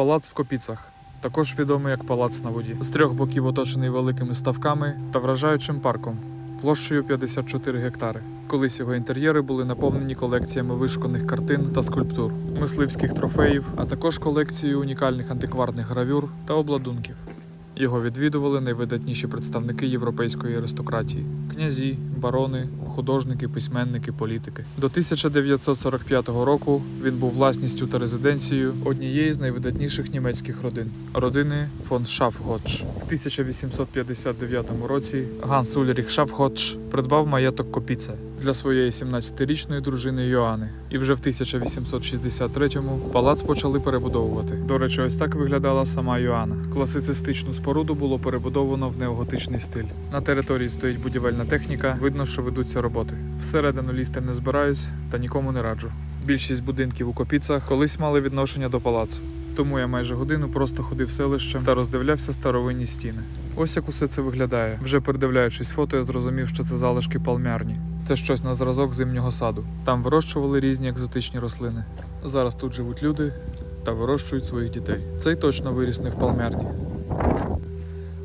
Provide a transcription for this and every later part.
Палац в Копіцах, також відомий як Палац на воді. З трьох боків оточений великими ставками та вражаючим парком площею 54 гектари. Колись його інтер'єри були наповнені колекціями вишуканих картин та скульптур, мисливських трофеїв, а також колекцією унікальних антикварних гравюр та обладунків. Його відвідували найвидатніші представники європейської аристократії: князі, барони, художники, письменники, політики. До 1945 року він був власністю та резиденцією однієї з найвидатніших німецьких родин родини фон Шафготш. В 1859 році Ганс Ульріх Шафготш придбав маєток Копіце для своєї 17-річної дружини Йоанни. І вже в 1863-му палац почали перебудовувати. До речі, ось так виглядала сама Йоанна. Класицистичну споруду було перебудовано в неоготичний стиль. На території стоїть будівельна техніка, видно, що ведуться роботи. Всередину лізти не збираюсь та нікому не раджу. Більшість будинків у Копіцах колись мали відношення до палацу. Тому я майже годину просто ходив селищем та роздивлявся старовинні стіни. Ось як усе це виглядає. Вже передивляючись фото, я зрозумів, що це залишки палмярні. Це щось на зразок зимнього саду. Там вирощували різні екзотичні рослини. Зараз тут живуть люди та вирощують своїх дітей. Цей точно виріс не в палмярні.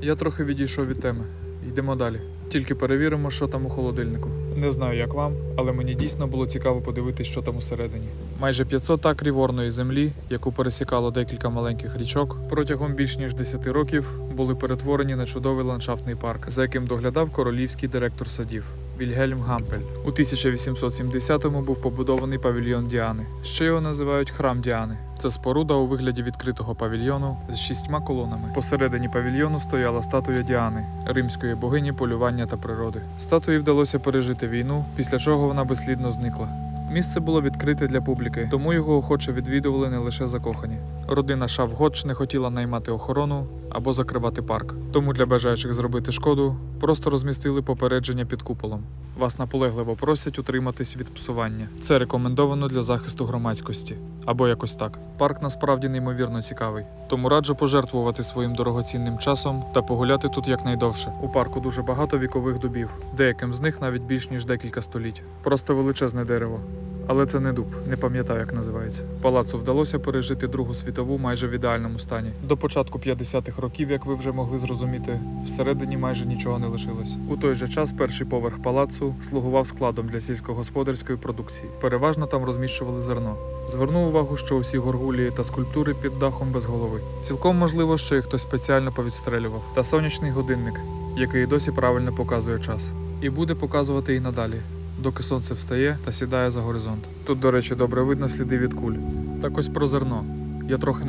Я трохи відійшов від теми. Йдемо далі. Тільки перевіримо, що там у холодильнику. Не знаю, як вам, але мені дійсно було цікаво подивитись, що там усередині. Майже 500 акрів орної землі, яку пересікало декілька маленьких річок, протягом більш ніж 10 років були перетворені на чудовий ландшафтний парк, за яким доглядав королівський директор садів. Вільгельм Гампель у 1870-му був побудований павільйон Діани. Ще його називають храм Діани. Це споруда у вигляді відкритого павільйону з шістьма колонами. Посередині павільйону стояла статуя Діани, римської богині полювання та природи. Статуї вдалося пережити війну, після чого вона безслідно зникла. Місце було відкрите для публіки, тому його охоче відвідували не лише закохані. Родина Шавготч не хотіла наймати охорону або закривати парк. Тому для бажаючих зробити шкоду просто розмістили попередження під куполом. Вас наполегливо просять утриматись від псування. Це рекомендовано для захисту громадськості або якось так. Парк насправді неймовірно цікавий, тому раджу пожертвувати своїм дорогоцінним часом та погуляти тут якнайдовше. У парку дуже багато вікових дубів, деяким з них навіть більш ніж декілька століть. Просто величезне дерево. Але це не дуб, не пам'ятаю, як називається. Палацу вдалося пережити Другу світову майже в ідеальному стані. До початку 50-х років, як ви вже могли зрозуміти, всередині майже нічого не лишилось. У той же час перший поверх палацу слугував складом для сільськогосподарської продукції. Переважно там розміщували зерно. Звернув увагу, що усі горгулії та скульптури під дахом без голови. Цілком можливо, що їх хтось спеціально повідстрелював. Та сонячний годинник, який досі правильно показує час, і буде показувати і надалі доки сонце встає та сідає за горизонт. Тут, до речі, добре видно сліди від куль. Так ось про зерно. Я трохи